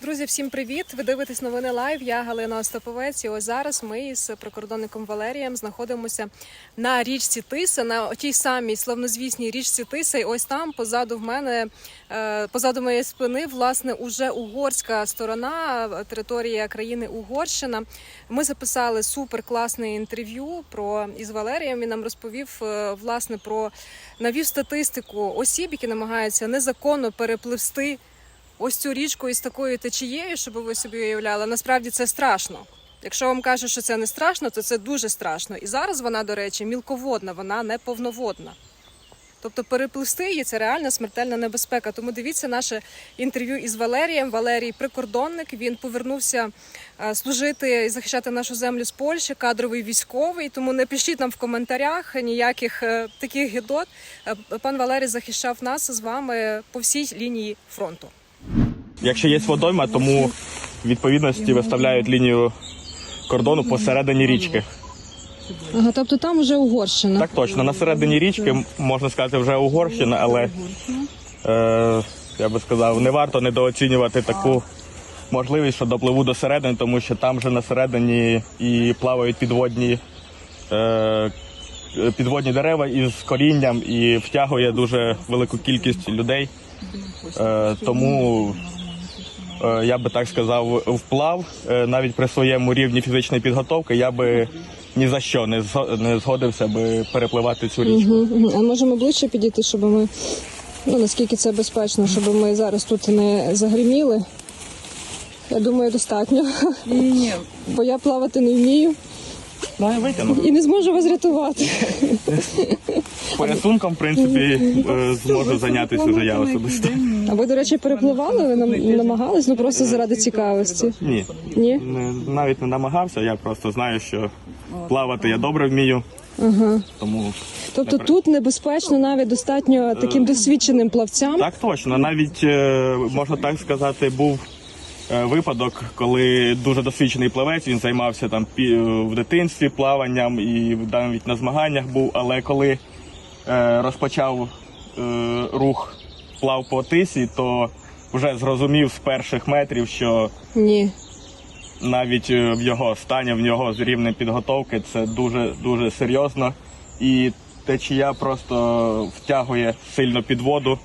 Друзі, всім привіт! Ви дивитесь новини лайв. Я Галина Остаповець. І ось зараз ми із прикордонником Валерієм знаходимося на річці Тиса, на тій самій славнозвісній річці Тиса. І ось там позаду в мене, е, позаду моєї спини, власне, уже угорська сторона, територія країни Угорщина. Ми записали супер класне інтерв'ю про із Валерієм. Він нам розповів е, власне про навів статистику осіб, які намагаються незаконно перепливсти ось цю річку із такою течією, щоб ви собі уявляли, насправді це страшно. Якщо вам кажуть, що це не страшно, то це дуже страшно. І зараз вона, до речі, мілководна, вона не повноводна. Тобто перепливсти її це реальна смертельна небезпека. Тому дивіться наше інтерв'ю із Валерієм. Валерій прикордонник. Він повернувся е, служити і захищати нашу землю з Польщі, кадровий військовий. Тому не пишіть нам в коментарях ніяких е, таких гідот. Е, Пан Валерій захищав нас з вами по всій лінії фронту. Якщо є водойма, тому відповідності виставляють лінію кордону посередині річки. Ага, тобто там вже Угорщина. Так точно, на середині річки можна сказати вже Угорщина, але е, я би сказав, не варто недооцінювати таку можливість, що допливу до середини, тому що там вже на середині і плавають підводні. Е, Підводні дерева із корінням і втягує дуже велику кількість людей. Е, тому я би так сказав, вплав е, навіть при своєму рівні фізичної підготовки я би ні за що не не згодився би перепливати цю річку. Мгм. А можемо ближче підійти, щоб ми ну наскільки це безпечно, щоб ми зараз тут не загриміли. Я думаю, достатньо. Ні, Бо я плавати не вмію Ну я витягну. і не зможу вас рятувати. Порятунком, в принципі, е, зможу зайнятися вже я особисто. А ви, до речі, перепливали? Ви нам намагались? Ну просто заради цікавості. Ні, Ні? не, навіть не намагався. Я просто знаю, що плавати я добре вмію. Тому Тобто тут небезпечно навіть достатньо таким досвідченим плавцям. Так точно. Навіть е, можна так сказати, був е, випадок, коли дуже досвідчений плавець. Він займався там пі- в дитинстві плаванням і навіть на змаганнях був. Але коли е, розпочав е, рух плав по тисі, то вже зрозумів з перших метрів, що Ні. навіть е, в його стані, в нього з рівнем підготовки це дуже дуже серйозно. І течія просто втягує сильно під воду,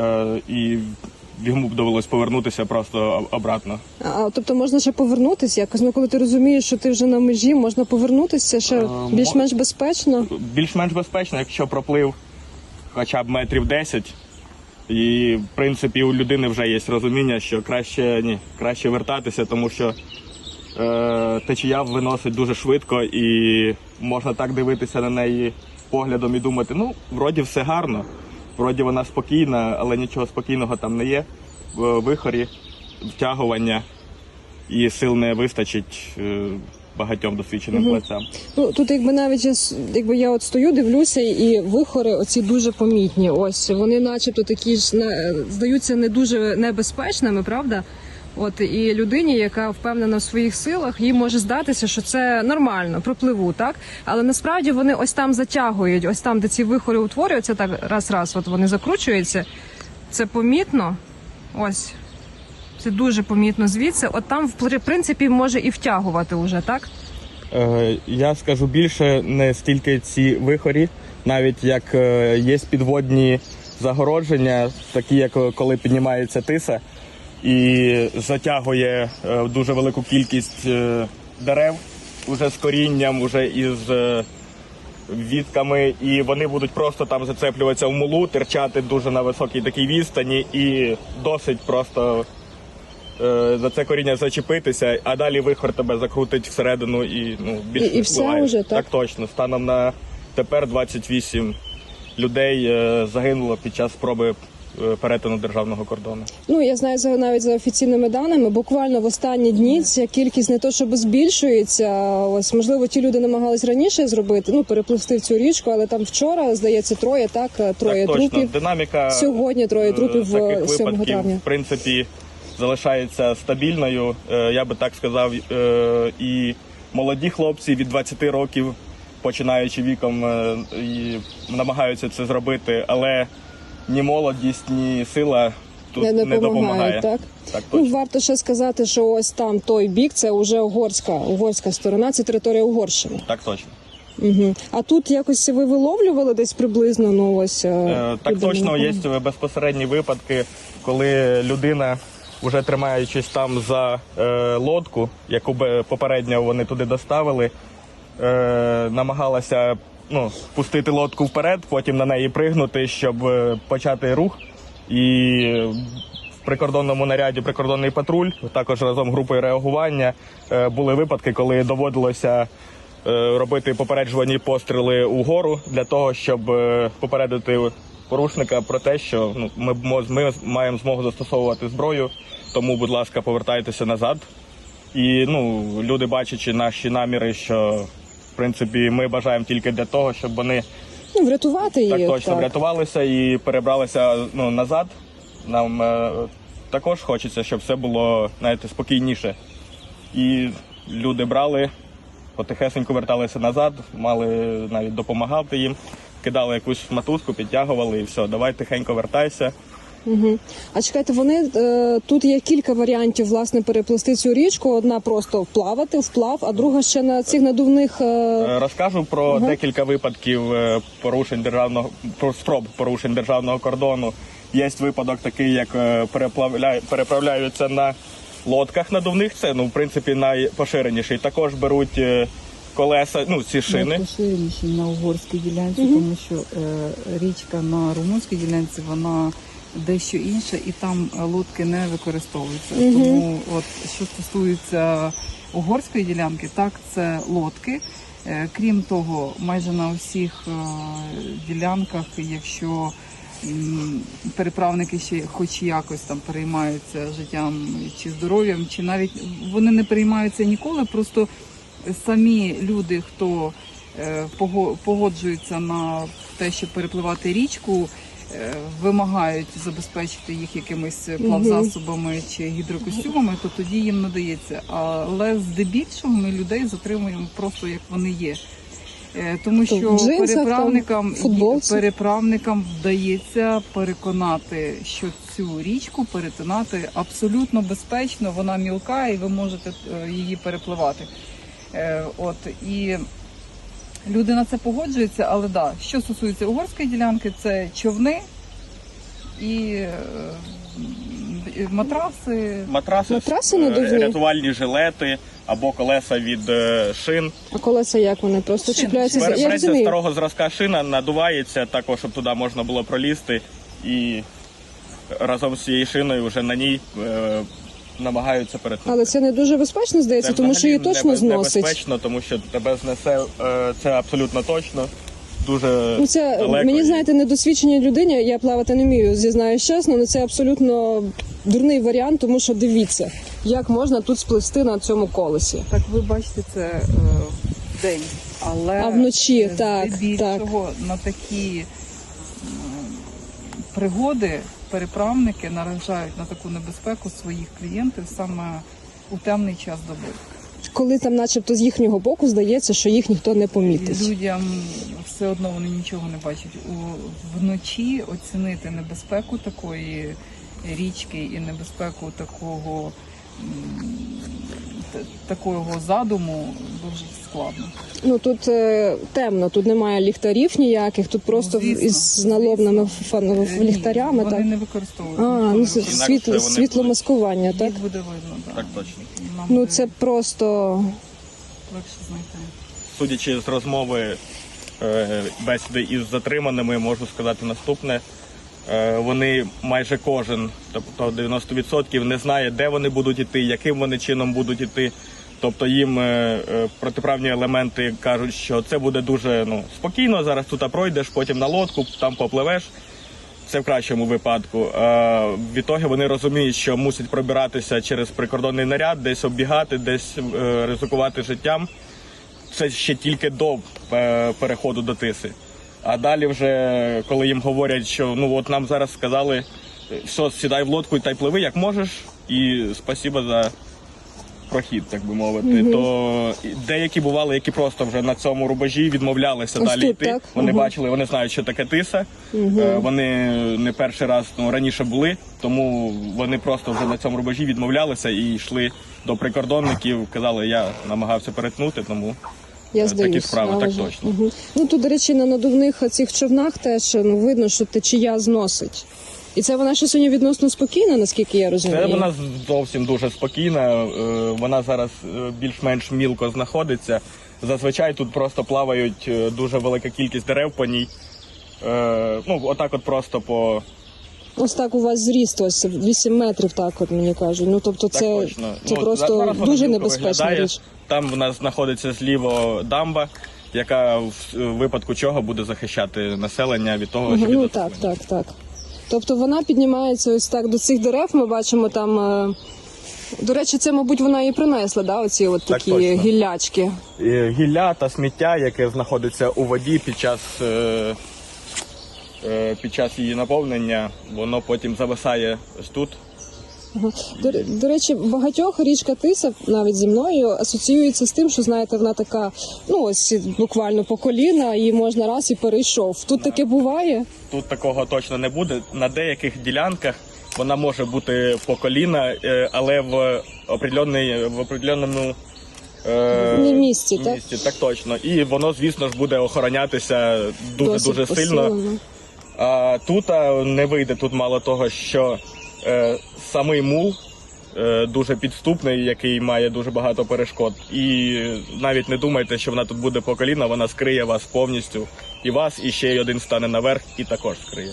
е, і йому б довелось повернутися просто обратно. А тобто можна ще повернутися якось. Ну коли ти розумієш, що ти вже на межі, можна повернутися ще більш-менш безпечно. Більш-менш безпечно, якщо проплив хоча б метрів 10. І в принципі у людини вже є розуміння, що краще ні, краще вертатися, тому що е, течія виносить дуже швидко і можна так дивитися на неї поглядом і думати, ну, вроді все гарно, вроді вона спокійна, але нічого спокійного там не є. Вихорі, втягування і сил не вистачить е, багатьом досвідченим плацям. Ну тут, якби навіть я якби я от стою, дивлюся, і вихори оці дуже помітні. Ось вони, начебто, такі ж здаються не дуже небезпечними, правда? От і людині, яка впевнена в своїх силах, їй може здатися, що це нормально, пропливу, так? Але насправді вони ось там затягують, ось там, де ці вихори утворюються, так раз-раз, от вони закручуються. Це помітно. Ось. Це дуже помітно звідси. От там, в принципі, може і втягувати уже, так? Е, Я скажу більше, не стільки ці вихорі, навіть як е, є підводні загородження, такі як е, коли піднімається тиса і затягує е, дуже велику кількість е, дерев уже з корінням, уже із е, вітками, і вони будуть просто там зацеплюватися в мулу, терчати дуже на високій такій відстані, і досить просто за це коріння зачепитися, а далі вихор тебе закрутить всередину і ну більше І- і все вже, так? так точно. Станом на тепер 28 людей е, загинуло під час спроби е, перетину державного кордону. Ну я знаю за навіть за офіційними даними. Буквально в останні дні ця кількість не то, щоб збільшується. Ось можливо, ті люди намагались раніше зробити, ну перепливти в цю річку, але там вчора здається троє, так троє так, точно. трупів. Динаміка Сьогодні троє е, трупів 7 випадків, травня. в принципі, залишається стабільною. Е, Я би так сказав, е, і молоді хлопці від 20 років, починаючи віком, е, намагаються це зробити, але ні молодість, ні сила тут не, не, не допомагає, допомагає. так? Так Ну, варто ще сказати, що ось там той бік це вже угорська, угорська сторона, це територія Угорщини. Так точно. Угу. А тут якось ви виловлювали десь приблизно, ну ось. Е, Так точно є безпосередні випадки, коли людина, вже тримаючись там за е, лодку, яку би попередньо вони туди доставили, е, намагалася ну, пустити лодку вперед, потім на неї пригнути, щоб е, почати рух. І в прикордонному наряді прикордонний патруль, також разом групою реагування, е, були випадки, коли доводилося е, робити попереджувальні постріли угору для того, щоб е, попередити порушника про те, що ну, ми, ми маємо змогу застосовувати зброю. Тому, будь ласка, повертайтеся назад. І ну, люди, бачачи наші наміри, що в принципі ми бажаємо тільки для того, щоб вони Ну, врятувати її. так точно так. врятувалися і перебралися ну, назад. Нам е, також хочеться, щоб все було знаєте, спокійніше. І люди брали, потихесеньку верталися назад, мали навіть допомагати їм, кидали якусь мотузку, підтягували і все, давай тихенько вертайся. Угу. А чекайте, вони е, тут є кілька варіантів власне переплисти цю річку. Одна просто вплавати, вплав, а друга ще на цих надувних. Е... Е, Розкажу про декілька випадків е, порушень державного про спроб порушень державного кордону. Є випадок такий, як е, переплавля- переправляються на лодках надувних. Це ну в принципі найпоширеніший. Також беруть колеса, ну ці шини. Поширеніші на угорській ділянці, тому що е, річка на румунській ділянці вона дещо інша, і там лодки не використовуються. Тому, от що стосується угорської ділянки, так це лодки. Е, крім того, майже на усіх е, ділянках, якщо м, переправники ще хоч якось там переймаються життям чи здоров'ям, чи навіть вони не переймаються ніколи, просто самі люди, хто е, погоджуються на те, щоб перепливати річку, е, вимагають забезпечити їх якимись плавзасобами чи гідрокостюмами, то тоді їм надається. Але здебільшого ми людей затримуємо просто як вони є. Е, Тому що джинсах, переправникам, там, переправникам вдається переконати, що цю річку перетинати абсолютно безпечно, вона мілка, і ви можете е, її перепливати. Е, От і люди на це погоджуються, але да, що стосується угорської ділянки, це човни і е, матраси. Матраси, Матраси е, надувні? рятувальні жилети або колеса від шин. А колеса як вони просто Шин. чіпляються за я Береться старого зразка шина, надувається також, щоб туди можна було пролізти і разом з цією шиною вже на ній е, намагаються перетнути. Але це не дуже безпечно здається, Це тому що її точно зносить. Небезпечно, тому що тебе знесе е, це абсолютно точно. Дуже Ну, це далеко. мені знаєте, недосвідченій людині. Я плавати не вмію, зізнаюсь чесно, але це абсолютно дурний варіант, тому що дивіться, як можна тут сплисти на цьому колесі. Так ви бачите це е, в день, але А вночі, е, так, на такі пригоди переправники наражають на таку небезпеку своїх клієнтів саме у темний час доби. Коли там, начебто, з їхнього боку здається, що їх ніхто не помітить. Людям все одно вони нічого не бачать. У вночі оцінити небезпеку такої річки і небезпеку такого. Такого задуму дуже складно. Ну тут е, темно, тут немає ліхтарів ніяких, тут просто Ну, звісно, із налобними фан- Е, ні, ліхтарями. Вони так не використовують. а ну світло, вони світломаскування, так Їх буде видно, так. Так точно. Нам ну буде це просто легше знайти. Судячи з розмови е, бесіди із затриманими, можу сказати наступне. Е, Вони майже кожен, тобто 90% не знає, де вони будуть іти, яким вони чином будуть іти. Тобто їм е, е, протиправні елементи кажуть, що це буде дуже ну, спокійно. Зараз тут пройдеш, потім на лодку, там попливеш. Це в кращому випадку. Відтоді вони розуміють, що мусять пробиратися через прикордонний наряд, десь оббігати, десь ризикувати життям. Це ще тільки до переходу до тиси. А далі, вже коли їм говорять, що ну от нам зараз сказали, все, сідай в лодку і та й пливи, як можеш, і спасіба за прохід, так би мовити. То деякі бували, які просто вже на цьому рубежі відмовлялися Ось далі тут, йти. так? Вони Мгм. бачили, вони знають, що таке тиса. Е, Вони не перший раз ну, раніше були, тому вони просто вже на цьому рубежі відмовлялися і йшли до прикордонників. Казали, я намагався перетнути, тому Я Е, здаюсь. такі справи, так точно. Мгм. Ну тут, до речі, на надувних цих човнах теж ну, видно, що течія зносить. І це вона ще сьогодні відносно спокійна, наскільки я розумію. Це вона зовсім дуже спокійна. е, Вона зараз е, більш-менш мілко знаходиться. Зазвичай тут просто плавають е, дуже велика кількість дерев по ній. Е, Ну, отак, от просто по Ось так у вас зріст, ось 8 метрів, так от мені кажуть. Ну тобто так це, точно. це Ну, просто зараз вона дуже мілко небезпечна виглядає. річ. Там в нас знаходиться зліво дамба, яка в випадку чого буде захищати населення від того, що Ну від так, отруєння. так, так. Тобто вона піднімається ось так до цих дерев. Ми бачимо там. е, До речі, це, мабуть, вона і принесла, да, оці от Так такі точно. гіллячки. Е, гілля та сміття, яке знаходиться у воді під час, е, під час її наповнення, воно потім зависає ось тут. До, до речі, багатьох річка Тиса навіть зі мною асоціюється з тим, що знаєте, вона така, ну ось буквально по коліна, її можна раз і перейшов. Тут таке буває. Тут такого точно не буде. На деяких ділянках вона може бути по коліна, е, але в в определеному е, Не місці, так? місці, так точно. І воно, звісно ж, буде охоронятися дуже Досить дуже сильно. посилено. А тут не вийде тут мало того, що е, самий мул е, дуже підступний, який має дуже багато перешкод. І навіть не думайте, що вона тут буде по коліна, вона скриє вас повністю. І вас, і ще й один стане наверх і також скриє.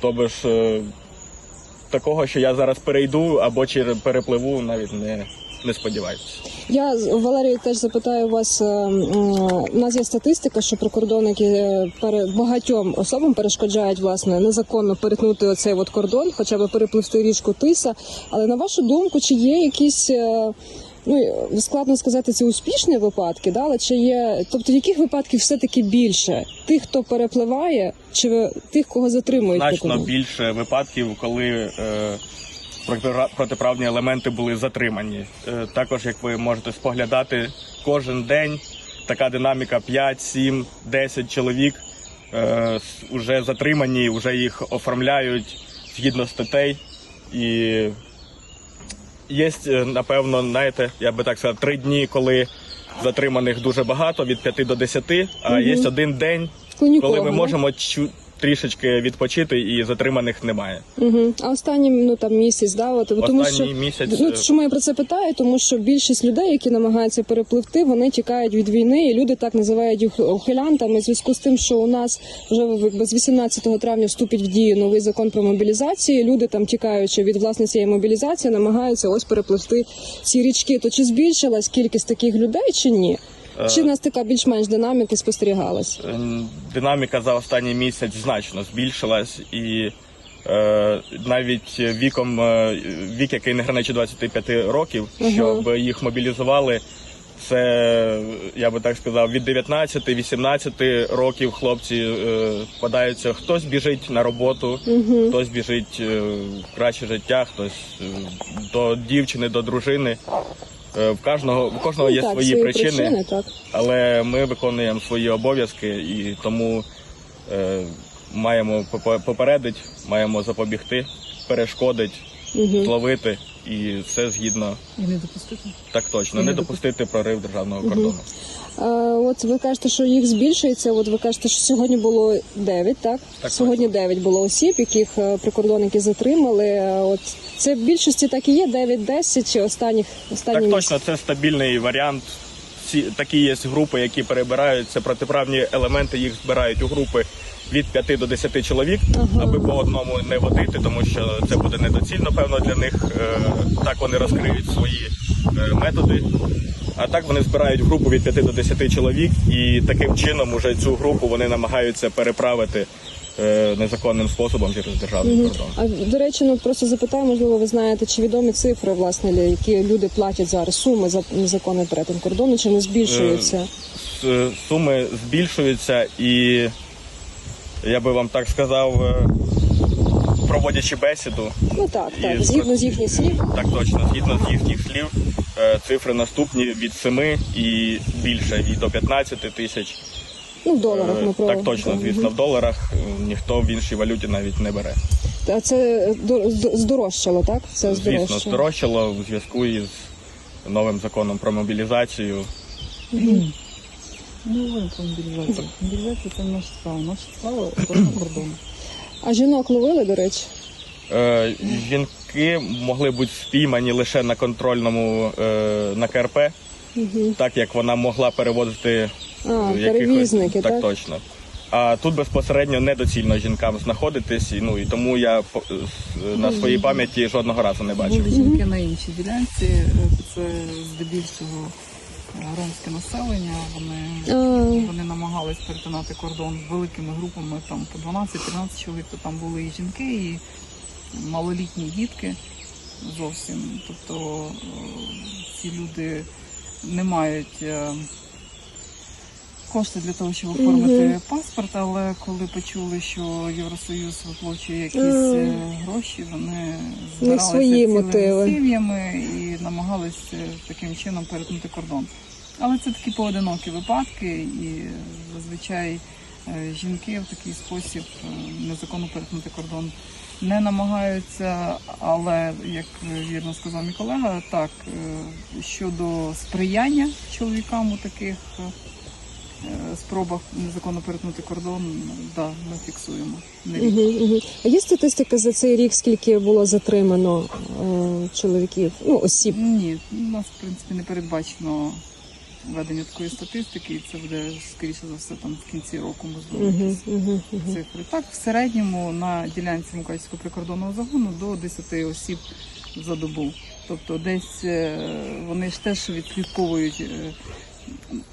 Тобто ж е, такого, що я зараз перейду або чи перепливу, навіть не, не сподіваюся. Я з- Валерію теж запитаю вас. е, У нас є статистика, що прикордонники е, багатьом особам перешкоджають власне незаконно перетнути оцей от кордон, хоча б перепливти річку Тиса. Але на вашу думку, чи є якісь е, ну складно сказати, це успішні випадки, да? але чи є, тобто яких випадків все таки більше? Тих, хто перепливає, чи тих, кого затримують значно більше випадків, коли е, протиправні елементи були затримані. Е, також, як ви можете споглядати, кожен день така динаміка 5, 7, 10 чоловік е, вже затримані, вже їх оформляють згідно статей. І є, е, напевно, знаєте, я би так сказав, три дні, коли затриманих дуже багато, від 5 до 10, а є один день, Коли ми можемо чу- трішечки відпочити і затриманих немає. Угу. А останній ну там місяць, да, от тому Останній що місяць, ну е, чому я про це питаю? Тому що більшість людей, які намагаються перепливти, вони тікають від війни, і люди так називають їх ухилянтами. В зв'язку з тим, що у нас вже з 18 травня вступить в дію новий закон про мобілізацію. Люди там тікаючи від власне цієї мобілізації, намагаються ось перепливти ці річки. То чи збільшилась кількість таких людей, чи ні? Чи в нас така більш-менш динаміка спостерігалась? Е, Динаміка за останній місяць значно збільшилась і е, навіть віком е, вік, який не граничить 25 років, щоб їх мобілізували. Це я би так сказав, від 19-18 років хлопці е, подаються. Хтось біжить на роботу, хтось біжить в краще життя, хтось до дівчини, до дружини. Е, В кожного в кожного є Ну, так, свої, причини, так. але ми виконуємо свої обов'язки і тому е, маємо попе- попередити, маємо запобігти, перешкодити, зловити і все згідно І не допустити. так точно, І не не допустити прорив державного кордону. Е, От ви кажете, що їх збільшується. От ви кажете, що сьогодні було 9, так? Так, сьогодні 9 було осіб, яких е, прикордонники затримали. Е, От це в більшості так і є, 9-10 чи останніх останні Так точно, це стабільний варіант. Всі такі є групи, які перебираються протиправні елементи. Їх збирають у групи від 5 до 10 чоловік, аби по одному не водити, тому що це буде недоцільно, певно, для них. Е, Так вони розкриють свої е, методи. А так вони збирають групу від 5 до 10 чоловік, і таким чином уже цю групу вони намагаються переправити е, незаконним способом через державний кордон. А до речі, ну просто запитаю, можливо, ви знаєте, чи відомі цифри, власне, які люди платять зараз суми за незаконний перетин кордону, чи не збільшуються? Суми збільшуються, і я би вам так сказав, е, проводячи бесіду, Ну так, так, згідно з їхніх слів. так точно, згідно з їхніх слів, е, цифри наступні від 7 і більше, і до 15 тисяч. Ну, в доларах Е, ми про Так точно, звісно, в доларах ніхто в іншій валюті навіть не бере. А це до- здорожчало, так? Це Звісно, здорожчало. здорожчало в зв'язку із новим законом про мобілізацію. Не говоримо про мобілізацію. Мобілізація це наша справа. Наша справа охорона кордону. А жінок ловили, до речі? Е, жінки могли бути спіймані лише на контрольному е, на КРП, так як вона могла перевозити А, е, якихось- перевізники, так, так? точно. А тут безпосередньо недоцільно жінкам знаходитись, і, ну і тому я по- з- на своїй пам'яті жодного разу не бачив. Були жінки на іншій ділянці. е, Це здебільшого е, ромське населення. Вони, вони намагались перетинати кордон великими групами, там по 12-13 чоловік, то там були і жінки, і малолітні дітки зовсім. Тобто е, ці люди не мають. е, Кошти для того, щоб оформити паспорт, але коли почули, що Євросоюз виплачує якісь е, гроші, вони збиралися цілими сім'ями і намагались таким чином перетнути кордон. Але це такі поодинокі випадки, і зазвичай е, жінки в такий спосіб е, незаконно перетнути кордон не намагаються. Але як вірно сказав мій колега, так е, щодо сприяння чоловікам у таких. Спробах незаконно перетнути кордон, да, ми фіксуємо. Угу, угу. А є статистика за цей рік, скільки було затримано е, чоловіків, ну, осіб? Ні, у нас в принципі не передбачено ведення такої статистики, і це буде скоріше за все там в кінці року можливо Угу, якісь угу, угу. цифри. Так, в середньому на ділянці Мукачівського прикордонного загону до 10 осіб за добу. Тобто десь е, вони ж теж відслідковують. е,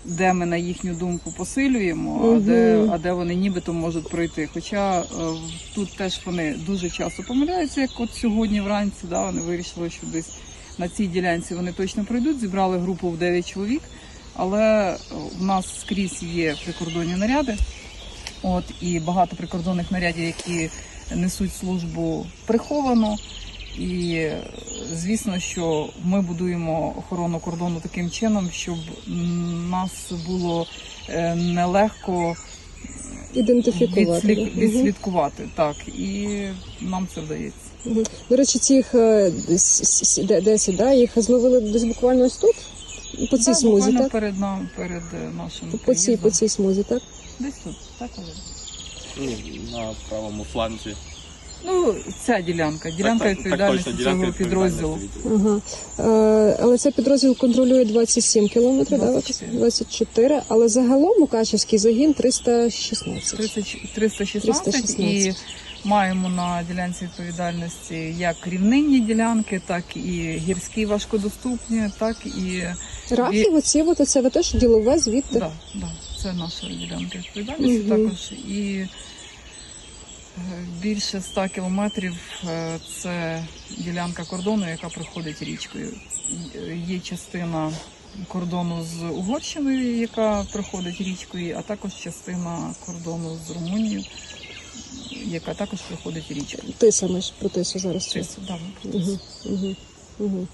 Де ми на їхню думку посилюємо, а де, а де вони нібито можуть пройти. Хоча е, тут теж вони дуже часто помиляються, як от сьогодні вранці, да, вони вирішили, що десь на цій ділянці вони точно пройдуть. Зібрали групу в 9 чоловік, але е, в нас скрізь є прикордонні наряди. От і багато прикордонних нарядів, які несуть службу приховано. І е, звісно, що ми будуємо охорону кордону таким чином, щоб нас було е, нелегко Ідентифікувати. відслід-? Відслідкувати. Так, і нам це вдається. До речі, цих е, с- с- с- де- 10, да, їх зловили десь буквально ось тут? По цій Да, смузі, буквально так? перед нам, перед е, нашим По, по, цій, приїздом. по цій смузі, так? Десь тут, так але. Ну, на правому фланзі. Ну, ця ділянка, ділянка відповідальності цього підрозділу. Ага. Е, але цей підрозділ контролює 27 кілометрів, да, 24. 24, але загалом Мукачівський загін 316. 30 316, 316. і маємо на ділянці відповідальності як рівнинні ділянки, так і гірські важкодоступні, так і Рахів, оці от це ви теж ділове звідти. да, да, це наша ділянка відповідальності. Мгм. Також і більше 100 кілометрів е, це ділянка кордону, яка проходить річкою. Є частина кордону з Угорщиною, яка проходить річкою, а також частина кордону з Румунією, яка також проходить річкою. Ти саме ж про тису зараз. Це чув. да. Угу, угу, угу.